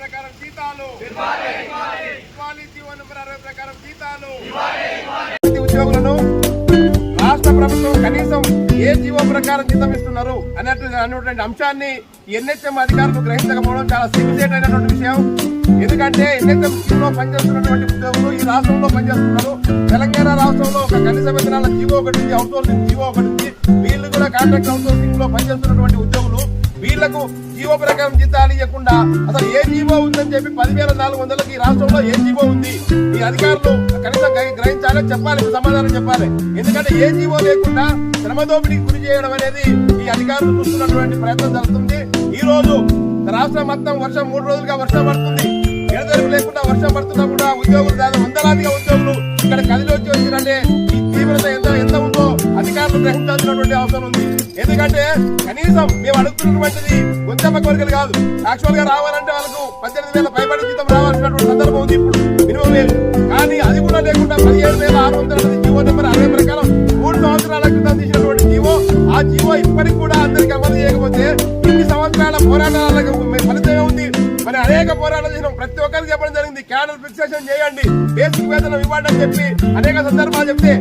ప్రకారం జీతాలు ఇవ్వాలి జీవో నెంబర్ అరవై ప్రకారం జీతాలు ఉద్యోగులను రాష్ట్ర ప్రభుత్వం కనీసం ఏ జీవో ప్రకారం జీతం ఇస్తున్నారు అన్నట్టు అన్నటువంటి అంశాన్ని ఎన్హెచ్ఎం అధికారులు గ్రహించకపోవడం చాలా సిగ్గుచేట్ అయినటువంటి విషయం. ఎందుకంటే ఎన్హెచ్ఎం స్కీమ్లో పనిచేస్తున్నటువంటి ఉద్యోగులు ఈ రాష్ట్రంలో పనిచేస్తున్నారు. తెలంగాణ రాష్ట్రంలో ఒక కనీస వేతనాల జీవో ఒకటి ఉంది అవుట్సోర్సింగ్ జీవో ఒకటి ఉంది. వీళ్ళు కూడా కాంట్రాక్ట్ అవుట్సోర్సింగ్లో పనిచేస్తున్నటువంటి ఉద్యోగులు వీళ్ళకు జీవో ప్రకారం జీతాలు ఇవ్వకుండా అసలు ఏ జీవో ఉందని చెప్పి పదివేల నాలుగు వందలకి ఈ రాష్ట్రంలో ఏ జీవో ఉంది? అధికారులు కనీసం గ్రహించాలి చెప్పాలి సమాధానం చెప్పాలి. ఎందుకంటే ఏ జీవో లేకుండా శ్రమదోపిడికి గురి చేయడం అనేది ఈ అధికారులు చూస్తున్నటువంటి ప్రయత్నం జరుగుతుంది. ఈ రోజు రాష్ట్రం మొత్తం వర్షం మూడు రోజులుగా వర్షం పడుతుంది. ఎడతెరుపు లేకుండా వర్షం పడుతున్నా కూడా ఉద్యోగులు దాదాపు వందలాదిగా ఉద్యోగులు ఇక్కడ కదిలి వచ్చి వచ్చినంటే ఈ తీవ్రత ఎంత ఎంత ఉందో అధికారులు గ్రహించాల్సినటువంటి అవసరం ఉంది. ఎందుకంటే కనీసం మేము అడుగుతున్నటువంటిది ఉద్యమ కోరికలు కాదు. యాక్చువల్గా రావాలంటే వాళ్ళకు పద్దెనిమిది వేల పైబడి జీతం రావాల్సినటువంటి సందర్భం ఉంది ఇప్పుడు. మినిమం లేదు. కానీ అది కూడా లేకుండా పదిహేడు వేల ఆరు వందల జీవో నెంబర్ అరవై ప్రకారం మూడు సంవత్సరాల క్రితం తీసినటువంటి జీవో ఆ జీవో ఇప్పటికి కూడా అందరికి అమలు చేయకపోతే ఇన్ని సంవత్సరాల పోరాటాలకు ఫలితమే ఉంది. మరి అనేక పోరాటాలు చేసినాం. ప్రతి ఒక్కరికి చెప్పడం జరిగింది క్యాడర్ ఫిక్సేషన్ చేయండి బేసిక్ వేతనం ఇవ్వండి అని చెప్పి అనేక సందర్భాలు చెప్తే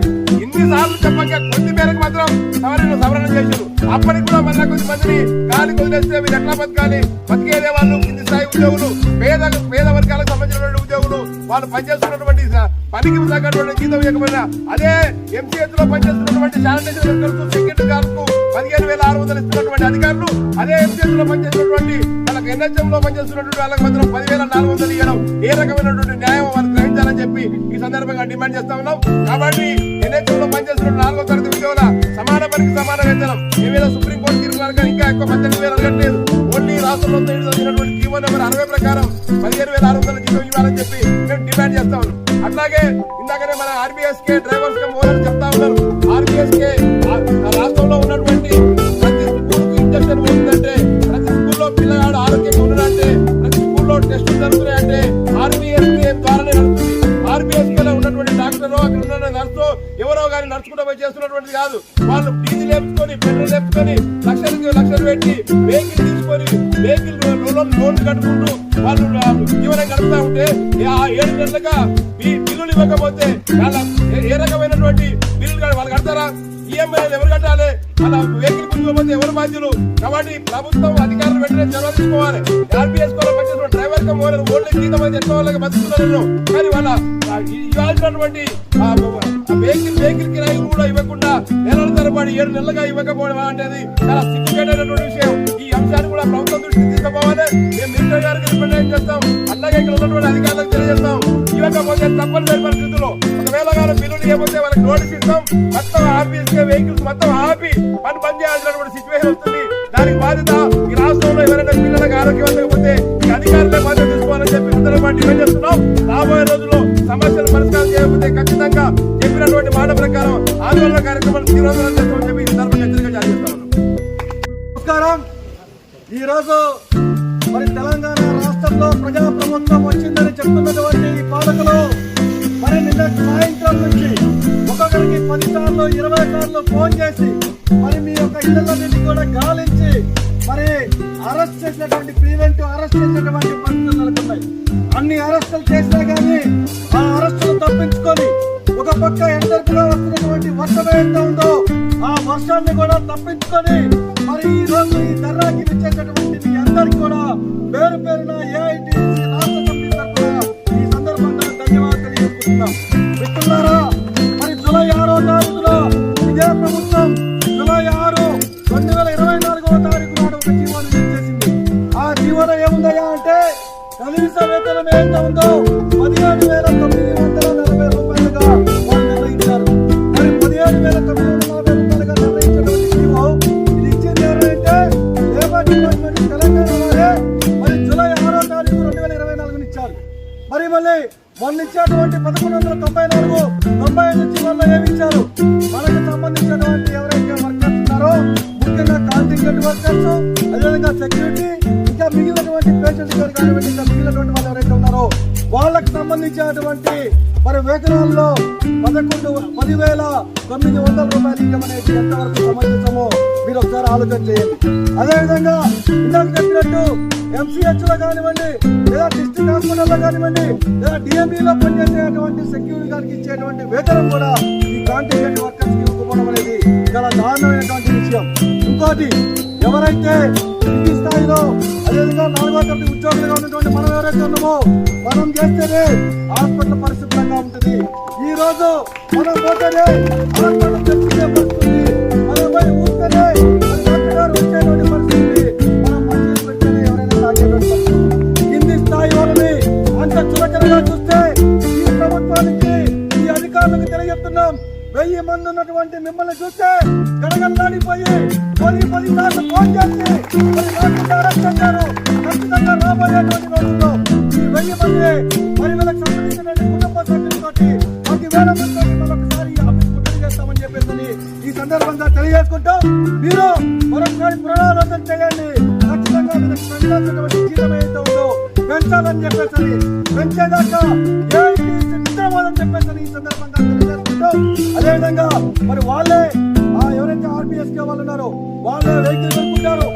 ఇన్ని సార్లు చెప్పక కొద్ది మేరకు మాత్రం సవరణ సవరణ చేశారు. అప్పటికి కూడా మళ్ళా కొద్ది మందిని గాలి వదిలేస్తే మీరు ఎట్లా బతకాలి? బతికేదే వాళ్ళు కింది స్థాయి ఉద్యోగులు. వాళ్ళు పనిచేస్తున్నటువంటి పనికి తగ్గటువంటి జీతం ఇవ్వకపోయినా అదే ఎంసీహెచ్లో పనిచేస్తున్నటువంటి శానిటేషన్ వర్కర్స్ సెక్యూరిటీ గార్డ్స్ పదిహేను వేల ఆరు వందలు ఇస్తున్నటువంటి అధికారులు అదే ఎంసీహెచ్లో పనిచేస్తున్నటువంటి వాళ్ళకి ఎన్హెచ్ఎం లో పనిచేస్తున్నటువంటి వాళ్ళకి మాత్రం పదివేల నాలుగు వందలు ఇవ్వడం ఏ రకమైనటువంటి న్యాయం వాళ్ళు గ్రహించాలని చెప్పి ఈ సందర్భంగా డిమాండ్ చేస్తా ఉన్నాం. కాబట్టి ఎన్హెచ్ఎం లో పనిచేస్తున్న నాలుగో తరగతి ఉద్యోగుల సమాన పనికి సమాన వేతనం ఏమైనా సుప్రీంకోర్టు తీర్పు కనుక ఇంకా ఎక్కువ పద్దెనిమిది వేలు అడగట్లేదు ఓన్లీ రాష్ట్రంలో జరిగినటువంటి జీవో నెంబర్ అరవై ప్రకారం పదిహేను వేల ఆరు వందల జీతం ఇవ్వాలని చెప్పి అట్లాగే ఇందాకనే మన ఆర్బీఎస్ కే డ్రైవర్స్కి ఓనర్ చెప్తా ఉన్నారు. ఆర్బీఎస్ కే రాష్ట్రంలో ఉన్నటువంటి ప్రతి స్కూల్కు ఇంజక్షన్ పోతుందంటే ప్రతి స్కూల్లో పిల్లగాడు ఆరోగ్యంగా ఉన్నాడంటే ప్రతి స్కూల్లో టెస్టులు జరుగుతున్నాయంటే ఆర్బీఎస్ కే ద్వారానే నడుస్తుంది. ఆర్బీఎస్లో ఉన్నటువంటి డాక్టర్ అక్కడ ఉన్న నర్సు ఎవరో కానీ నడుచుకుంటూ పోయి చేస్తున్నటువంటిది కాదు. వాళ్ళు డీజిల్ లేపుకొని పెట్రోల్ లేపుకొని లక్షలకి లక్షలు పెట్టి వెహికల్ తీసుకొని వెహికల్ లోన్ కట్టుకుంటూ జీవనం ఉంటే ఆ ఏడు నెలలుగా బి- బిల్లులు ఇవ్వకపోతే వాళ్ళ ఏ- రకమైనటువంటి బిల్లులు వాళ్ళు కడతారా? ఈఎంఐ ఎవరు కట్టాలి? అలా వెహికల్ గుంజుకోకపోతే ఎవరు బాధ్యులు? కాబట్టి ప్రభుత్వం అధికారులు వెంటనే చొరవ తీసుకోవాలి. ఆర్బీఎస్ కూడా డ్రైవర్ కమ్ ఓనర్ ఓన్లీ జీతం అయితే ఎన్నో వాళ్ళకి బతుకుతున్నారు కానీ వాళ్ళ ఇవ్వాల్సినటువంటి వెహికల్ వెహికల్ కిరాయి కూడా ఇవ్వకుండా నెలల తరబడి ఏడు నెలలుగా ఇవ్వకపోవడం అనేది చాలా సిగ్గుకేటైనటువంటి విషయం. అంశాన్ని కూడా ప్రభుత్వం దృష్టికి తీసుకుపోవాలి. మేము మినిస్టర్ గారికి రిప్రజెంట్ చేస్తాం? అలాగే ఇక్కడ ఉన్నటువంటి అధికారులకు తెలియజేస్తాం. ఇవ్వకపోతే తప్పనిసరి పరిస్థితుల్లో ఒకవేళ కానీ బిల్లులు ఇవ్వకపోతే వాళ్ళకి నోటీస్ ఇస్తాం. మొత్తం ఆఫీస్ వెహికల్స్ మొత్తం ఆపి పని పని చేయాల్సినటువంటి సిచ్యువేషన్ వస్తుంది. ప్రభుత్వం వచ్చిందని చెప్తున్నటువంటి ఈ పాలకులు మరి నిన్న సాయంత్రం నుంచి ఒక్కొక్కరికి పది సార్లు ఇరవై సార్లు ఫోన్ చేసి మరి మీ యొక్క ఇళ్ళన్నింటినీ కూడా గాలించి మరి అరెస్ట్ చేసినటువంటి ప్రివెంటివ్ అరెస్ట్ చేసినటువంటి పరిస్థితులు నెలకొన్నాయి. అన్ని అరెస్టులు చేసినా కానీ ఆ అరెస్టులు తప్పించుకొని ఒక పక్క ఎంతగా వస్తున్నటువంటి వర్షం ఏదైతే ఉందో ఆ వర్షాన్ని కూడా తప్పించుకొని మరి ఈ రోజు ఈ ధర్నాకి ఇచ్చేటటువంటి మీ అందరికి కూడా పేరు పేరున ఏఐటీసీ చేస్తున్నాం మిత్రులారా మరి జూలై ఆరో తారీఖున ఇదే ప్రభుత్వం జూలై ఆరు రెండు వేల ఇరవై నాలుగవ తారీఖు నాడు ఒక జీవోను చేసింది. ఆ జీవోన ఏముందయ్యా అంటే కనీస వేతనం ఎంత ఉందో పదిహేడు వేల తొమ్మిది వందల నలభై రూపాయలుగా వాళ్ళు నిర్ణయించారు మరి పదిహేడు వేల తొమ్మిది వందల నలభై రూపాయలుగా నిర్ణయించినటువంటి జీవో ఇది ఇచ్చింది ఎవరంటే లేబర్ డిపార్ట్మెంట్ తెలంగాణ వారే మరి జూలై ఆరో తారీఖు రెండు వేల ఇరవై నాలుగున ఇచ్చారు. మరి మళ్ళీ మొన్న ఇచ్చినటువంటి పదకొండు వందల తొంభై నాలుగు తొంభై ఐదు నుంచి మొన్న ఏమి ఇచ్చారు? మనకు సంబంధించినటువంటి ఎవరైతే వర్కర్స్ ఉన్నారో ముఖ్యంగా కాంటింగ్ వర్కర్స్ అదేవిధంగా సెక్యూరిటీ ఇంకా మిగిలినటువంటి పేషెంట్స్ ఇంకా మిగిలినటువంటి వాళ్ళు ఎవరైతే ఉన్నారో వాళ్ళకు సంబంధించినటువంటి మరి వేతనాల్లో పదకొండు పదివేల తొమ్మిది వందల రూపాయలు ఇవ్వడం అనేది ఎంతవరకు సమంజసమో మీరు ఒకసారి ఆలోచన చేయండి. అదేవిధంగా ఇందాక చెప్పినట్టు ఎంసీహెచ్లో కానివ్వండి లేదా డిస్ట్రిక్ట్ హాస్పిటల్లో కానివ్వండి లేదా డిఎంఈలో పనిచేసేటువంటి సెక్యూరిటీ గారికి ఇచ్చేటువంటి వేతనం కూడా ఈ కాంటింజెంట్ వర్కర్స్కి ఇవ్వకపోవడం అనేది చాలా దారుణమైనటువంటి విషయం. ఇంకోటి ఎవరైతే స్థాయిలో అదేవిధంగా నాలుగో తరగతి ఉద్యోగులుగా ఉన్నటువంటి మనం ఎవరైతే ఉన్నామో మనం చేస్తేనే హాస్పిటల్ పరిశుభ్రంగా ఉంటుంది. ఈ రోజు మనం పోతేనే హాస్పిటల్ మనం పోయి డాక్టర్ గారు వచ్చేటువంటి పరిస్థితి. మనం మంచి ఎవరైనా తాగేటువంటి కింది స్థాయి వాళ్ళని అంత చులకనగా వెయ్యి మంది ఉన్నటువంటి మిమ్మల్ని చూస్తే గడగడలాడిపోయి పది పది సార్లు ఫోన్ చేసి మరి నాకు అరెస్ట్ చేశారు. ఖచ్చితంగా రాబోయేటువంటి రోజుల్లో ఈ వెయ్యి మంది మరి వీళ్ళకి సంబంధించిన కుటుంబ సభ్యులతోటి పది వేల మందితోటి మరొకసారి ఆఫీస్ ముట్టడి చేస్తామని చెప్పేసి ఈ సందర్భంగా తెలియజేసుకుంటాం మీరు మరొకసారి పునరాలోచన చేయండి. ఖచ్చితంగా వీళ్ళకి పెంచాల్సినటువంటి జీతం ఏదైతే ఉందో పెంచాలని చెప్పేసి పెంచేదాకా ఏఐటీ నిద్రపోదని చెప్పేసి ఈ సందర్భంగా తెలియజేసుకుంటూ అదేవిధంగా మరి వాళ్ళే ఎవరైతే ఆర్పిఎస్ కే వాళ్ళు ఉన్నారో వాళ్ళే వెహికల్ పెట్టుకుంటారు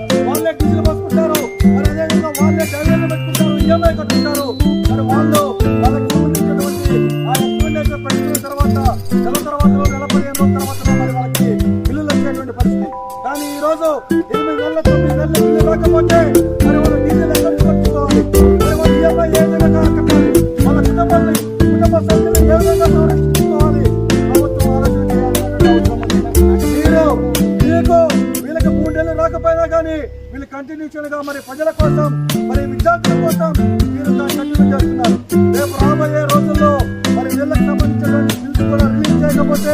మరి ప్రజల కోసం మరి విద్యార్థుల కోసం మీరు దాన్ని కంటిన్యూ చేస్తున్నారు. రేపు రాబోయే రోజుల్లో మరి వీళ్ళకి సంబంధించినటువంటి బిల్స్ కూడా రిలీజ్ చేయకపోతే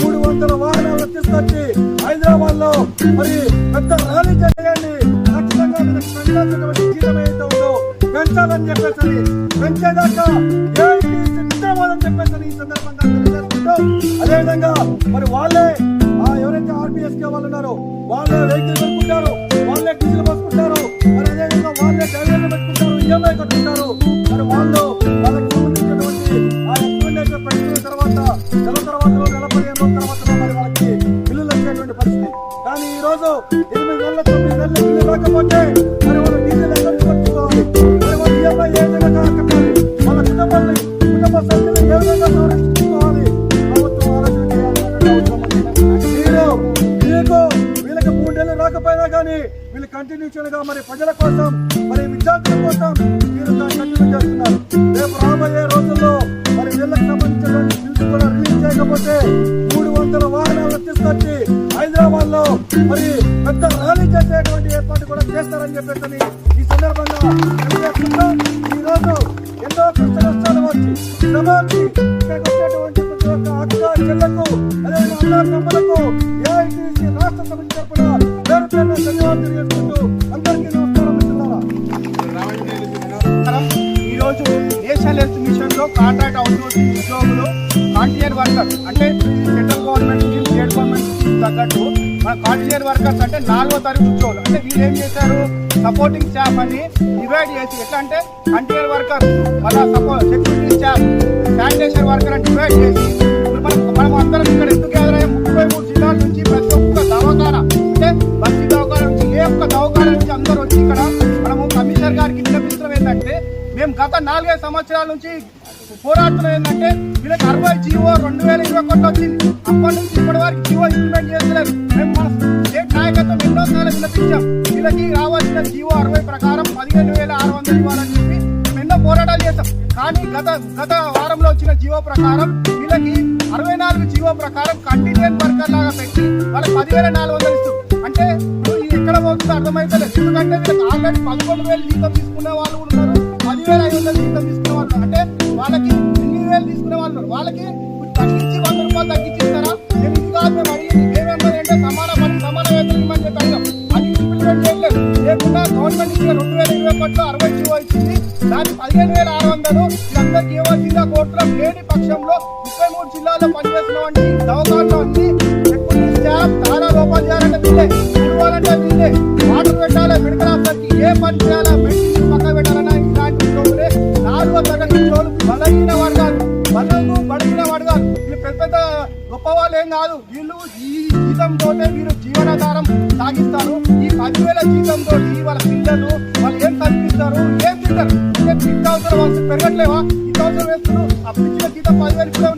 మూడు వందల వాహనాలు తీసుకొచ్చి హైదరాబాద్లో మరి పెద్ద ర్యాలీ చేయండి. ఖచ్చితంగా వీళ్ళకి పెంచాల్సినటువంటి జీతం ఏదైతే ఉందో పెంచాలని చెప్పేసి పెంచేదాకా ఏఐటీ నిద్రపోదని చెప్పేసి ఈ సందర్భంగా అదేవిధంగా మరి వాళ్ళే ఎవరైతే ఆర్బిఎస్ కే వాళ్ళు ఉన్నారో వాళ్ళే వెహికల్ పెట్టుకుంటారు వాళ్ళే డీజిల్ పోసుకుంటారు మరి అదేవిధంగా వాళ్ళే డ్రైవర్లు పెట్టుకుంటారు ఈఎంఐ కట్టుకుంటారు మరి వాళ్ళు వీళ్ళు మరి ప్రజల కోసం మరి విద్యార్థుల కోసం మీరు దాన్ని కంటిన్యూ చేస్తున్నారు. రేపు రాబోయే రోజుల్లో మరి వీళ్ళకి సంబంధించినటువంటి బిల్స్ కూడా రిలీజ్ చేయకపోతే మూడు వందల వాహనాలు తీసుకొచ్చి హైదరాబాద్లో మరి పెద్ద ర్యాలీ చేసేటువంటి ఏర్పాటు కూడా చేస్తారని చెప్పేసి ఈ సందర్భంగా తెలియజేస్తున్నాం. ఈ రోజు ఎన్నో కష్ట నష్టాలు వచ్చి శ్రమానికి ఇక్కడికి వచ్చేటువంటి ప్రతి ఒక్క అక్క చెల్లకు అదే కాంట్రాక్ట్ అవుట్సోర్సింగ్ ఉద్యోగులు కాంటియర్ వర్కర్స్ అంటే central government scheme state government తగ్గట్టు మన కాంటియర్ వర్కర్స్ అంటే నాలుగో తరగతి ఉద్యోగులు. అంటే వీళ్ళు ఏం చేశారు? సపోర్టింగ్ స్టాఫ్ అని డివైడ్ చేసి ఎట్లా అంటే కాంటియర్ వర్కర్ మన సపో సెక్యూరిటీ స్టాఫ్ శానిటేషన్ వర్కర్ అని డివైడ్ చేసి ఇప్పుడు మనం మనం అందరం ఇక్కడ ఎందుకు ఎదురయ్యే ముప్పై మూడు జిల్లాల నుంచి ప్రతి ఒక్క దవాఖాన అంటే బస్తీ దవాఖాన నుంచి ఏ ఒక్క దవాఖాన నుంచి అందరూ వచ్చి ఇక్కడ మేము గత నాలుగైదు సంవత్సరాల నుంచి పోరాడుతున్నాం ఏంటంటే వీళ్ళకి అరవై జీవో రెండు వేల ఇరవై ఒకటి వచ్చింది. అప్పటి నుంచి ఇప్పటి వరకు జీవో ఇంప్లిమెంట్ చేస్తలేదు మేము మన స్టేట్ నాయకత్వం ఎన్నో సార్లు విన్నపించాం. వీళ్ళకి రావాల్సిన జీవో అరవై ప్రకారం పదిహేను వేల ఆరు వందలు ఇవ్వాలని చెప్పి ఎన్నో పోరాటాలు చేస్తాం కానీ గత గత వారంలో వచ్చిన జీవో ప్రకారం వీళ్ళకి అరవై నాలుగు జీవో ప్రకారం కంటిన్యూన్ వర్కర్ లాగా పెట్టి వాళ్ళకి పదివేల నాలుగు వందలు ఇస్తాం అంటే ఇది ఎక్కడ పోతుందో అర్థమైతలేదు. ఎందుకంటే వీళ్ళకి ఆల్రెడీ పదకొండు వేలు జీతం తీసుకునే వాళ్ళు ఉన్నారు. పదివేల ఐదు వందలు జీతం తీసుకునే వాళ్ళు అంటే వాళ్ళకి ఎనిమిది వేలు తీసుకునే వాళ్ళు వాళ్ళకి తగ్గించి వంద రూపాయలు తగ్గించి ఇస్తారా మేము ఇది కాదు మేము అడిగింది. మేమేమన్నది అంటే సమాన పని సమాన వేతనం ఇవ్వని చెప్పి అడిగాం. అది ఇంప్లిమెంట్ లేకుండా గవర్నమెంట్ ఇచ్చిన రెండు వేల ఇరవై ఒకటిలో అరవై జీవో ఇచ్చింది. దాని పదిహేను వేల ఆరు వందలు. వీళ్ళందరికీ ఇవ్వాల్సిందా కోర్టులో లేని పక్షంలో ముప్పై మూడు జిల్లాల్లో పనిచేస్తున్నటువంటి దవాఖానలో అన్ని తారా లోపాలు చేయాలంటే వీళ్ళే. ఇవ్వాలంటే వీళ్ళే. వాటర్ పెట్టాలి? మెడికల్ ఆఫీసర్కి ఏ పని చేయాలా? గొప్ప కాదు. వీళ్ళు ఈ జీతంతో వీరు జీవనాధారం సాగిస్తారు. ఈ పదివేల జీతంతో వాళ్ళ పిల్లలు వాళ్ళు ఏం కనిపిస్తారు? ఏం తింటారు? నిత్యావసర వస్తువులు పెరగట్లేవా? నిత్యావసరం వేస్తున్నారు. అప్పుడు ఇచ్చిన జీతం పదివేలు కూడా